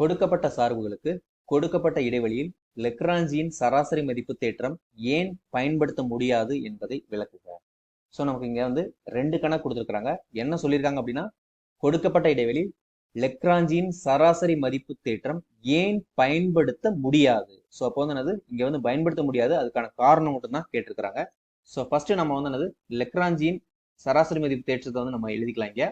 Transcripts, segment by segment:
கொடுக்கப்பட்ட சார்புகளுக்கு கொடுக்கப்பட்ட இடைவெளியில் லெக்ராஞ்சியின் சராசரி மதிப்பு தேற்றம் ஏன் பயன்படுத்த முடியாது என்பதை விளக்குக. ஸோ நமக்கு இங்கே வந்து ரெண்டு கணக்கு கொடுத்துருக்குறாங்க. என்ன சொல்லியிருக்காங்க அப்படின்னா கொடுக்கப்பட்ட இடைவெளி லெக்ராஞ்சியின் சராசரி மதிப்பு தேற்றம் ஏன் பயன்படுத்த முடியாது. ஸோ அப்போ வந்து என்னது? இங்கே வந்து பயன்படுத்த முடியாது. அதுக்கான காரணம் மட்டும் தான் கேட்டிருக்கிறாங்க. ஸோ ஃபர்ஸ்ட் நம்ம வந்து என்னது? லெக்ராஞ்சியின் சராசரி மதிப்பு தேற்றத்தை வந்து நம்ம எழுதிக்கலாம் இங்கே.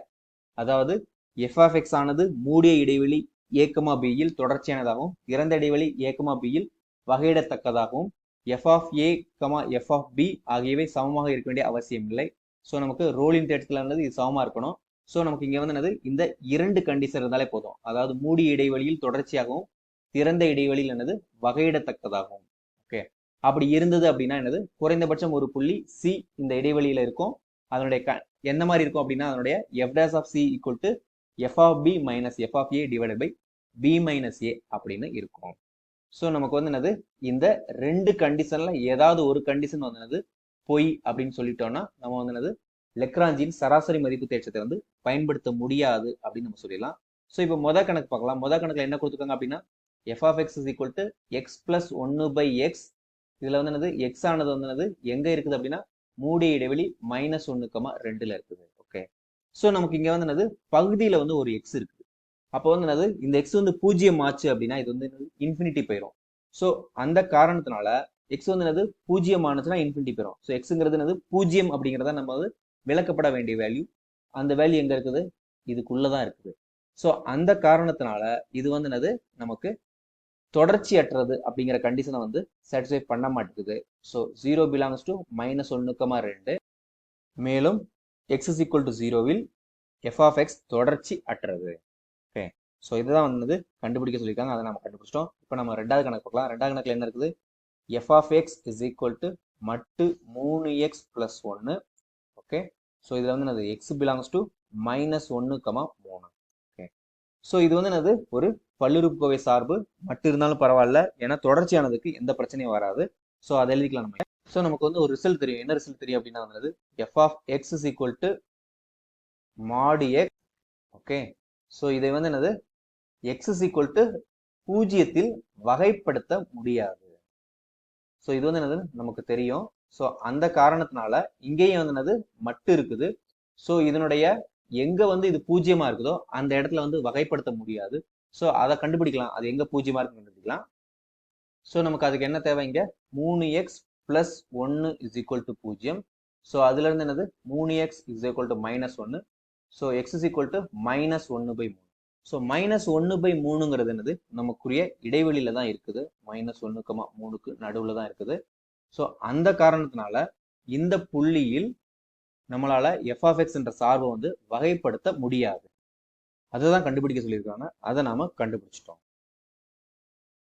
அதாவது எஃப்எஃப்எக்ஸ் ஆனது மூடிய இடைவெளி ஏக்கமா பியில் தொடர்ச்சியானதாகவும் திறந்த இடைவெளி ஏக்கமா பியில் வகையிடத்தக்கதாகவும் f of a comma f of b ஆகியவை சமமாக இருக்க வேண்டிய அவசியம் இல்லை ஸோ நமக்கு ரோலின் தேட்டத்தில் இருந்தது இது சமமாக இருக்கணும். ஸோ நமக்கு இங்கே வந்து என்னது இந்த இரண்டு கண்டிஷன் இருந்தாலே போதும். அதாவது மூடிய இடைவெளியில் தொடர்ச்சியாகவும் திறந்த இடைவெளியில் என்னது? வகையிடத்தக்கதாகவும். ஓகே அப்படி இருந்தது அப்படின்னா என்னது? குறைந்தபட்சம் ஒரு புள்ளி சி இந்த இடைவெளியில் இருக்கும். அதனுடைய க என்ன மாதிரி இருக்கும் அப்படின்னா அதனுடைய f dash of c equal to f of b minus f of a divided by b minus a அப்படின்னு இருக்கும். ஸோ நமக்கு வந்து என்னது? இந்த ரெண்டு கண்டிஷன்ல ஏதாவது ஒரு கண்டிஷன் வந்து என்னது? பொய் அப்படின்னு சொல்லிட்டோம்னா நம்ம வந்து என்னது? லெக்ராஞ்சின் சராசரி மதிப்பு தேற்றத்தை வந்து பயன்படுத்த முடியாது அப்படின்னு நம்ம சொல்லிடலாம். ஸோ இப்போ மொதல் கணக்கு பார்க்கலாம். மொதல் கணக்கில் என்ன கொடுத்துருக்காங்க அப்படின்னா f of x is equal to x plus ஒன்று பை எக்ஸ் இதுல வந்து என்னது? எக்ஸ் ஆனது வந்து என்னது? எங்க இருக்குது அப்படின்னா? மூடிய இடைவெளி மைனஸ் ஒன்னுக்கமா ரெண்டுல இருக்குது. ஸோ நமக்கு இங்கே வந்து என்னது? பகுதியில் வந்து ஒரு எக்ஸ் இருக்குது. அப்போ வந்து என்னது? இந்த எக்ஸ் வந்து பூஜ்ஜியம் ஆச்சு அப்படின்னா இது வந்து இன்ஃபினிட்டி போயிடும் ஸோ அந்த காரணத்தினால எக்ஸ் வந்து என்னது? பூஜ்ஜியம் ஆனுச்சுன்னா இன்ஃபினிட்டி போயிடும் ஸோ எக்ஸுங்கிறது என்னது? பூஜ்ஜியம் அப்படிங்கிறத நம்ம வந்து விளக்கப்பட வேண்டிய வேல்யூ அந்த வேல்யூ எங்கே இருக்குது? இதுக்குள்ளே தான் இருக்குது. ஸோ அந்த காரணத்தினால இது வந்து என்னது? நமக்கு தொடர்ச்சியற்றது அப்படிங்கிற கண்டிஷனை வந்து சாட்டிஸ்ஃபை பண்ண மாட்டேங்குது. So zero belongs to minus ஒன்னுக்கமா ரெண்டு. மேலும் எக்ஸ் இஸ் ஈக்குவல் டு ஜீரோவில் எஃப் ஆஃப் எக்ஸ் தொடர்ச்சி அற்றது. ஓகே ஸோ இதுதான் வந்து கண்டுபிடிக்க சொல்லியிருக்காங்க. அதை நம்ம கண்டுபிடிச்சிட்டோம். இப்போ நம்ம ரெண்டாவது கணக்கு பார்க்கலாம். ரெண்டாவது கணக்கில் என்ன இருக்குது? F of x is equal to மட்டு மூணு எக்ஸ் பிளஸ் ஒன்று ஓகே ஸோ இதில் வந்து என்னது? எக்ஸ் பிலாங்ஸ் டு மைனஸ் ஒன்று கமா மூணு. ஓகே ஸோ இது வந்து என்னது? ஒரு பல்லுறுப்புக்கோவை சார்பு. மட்டு இருந்தாலும் பரவாயில்ல. ஏன்னா தொடர்ச்சியானதுக்கு எந்த பிரச்சனையும் வராது. ஸோ அதை எழுதிக்கலாம் நம்ம. ஸோ நமக்கு வந்து ஒரு ரிசல்ட் தெரியும். என்ன ரிசல்ட் தெரியும் அப்படின்னா வந்து f of x is equal to mod x okay so இதை வந்து என்னது? எக்ஸ் இஸ் ஈக்குவல் டு பூஜ்ஜியத்தில் வகைப்படுத்த முடியாது. ஸோ இது வந்து என்னது? நமக்கு தெரியும். ஸோ அந்த காரணத்தினால இங்கேயும் வந்து என்னது? மட்டு இருக்குது. ஸோ இதனுடைய எங்க வந்து இது பூஜ்ஜியமா இருக்குதோ அந்த இடத்துல வந்து வகைப்படுத்த முடியாது. ஸோ அதை கண்டுபிடிக்கலாம். அது எங்க பூஜ்ஜியமா இருக்குன்னு கண்டுபிடிக்கலாம். ஸோ நமக்கு அதுக்கு என்ன தேவை இங்கே? மூணு எக்ஸ் பிளஸ் ஒன்று இஸ் ஈக்குவல் டு பூஜ்ஜியம். ஸோ அதுலேருந்து என்னது? மூணு x is equal to minus ஒன்று so x is equal to minus ஒன்று பை மூணு. ஸோ மைனஸ் ஒன்று பை மூணுங்கிறது என்னது? நமக்குரிய இடைவெளியில தான் இருக்குது. மைனஸ் ஒன்னுக்கமா மூணுக்கு நடுவில் தான் இருக்குது. ஸோ அந்த காரணத்தினால இந்த புள்ளியில் நம்மளால எஃப்எஃப்எக்ஸ் என்ற சார்பை வந்து வகைப்படுத்த முடியாது. அதை தான் கண்டுபிடிக்க சொல்லியிருக்காங்க. அதை நாம கண்டுபிடிச்சிட்டோம்.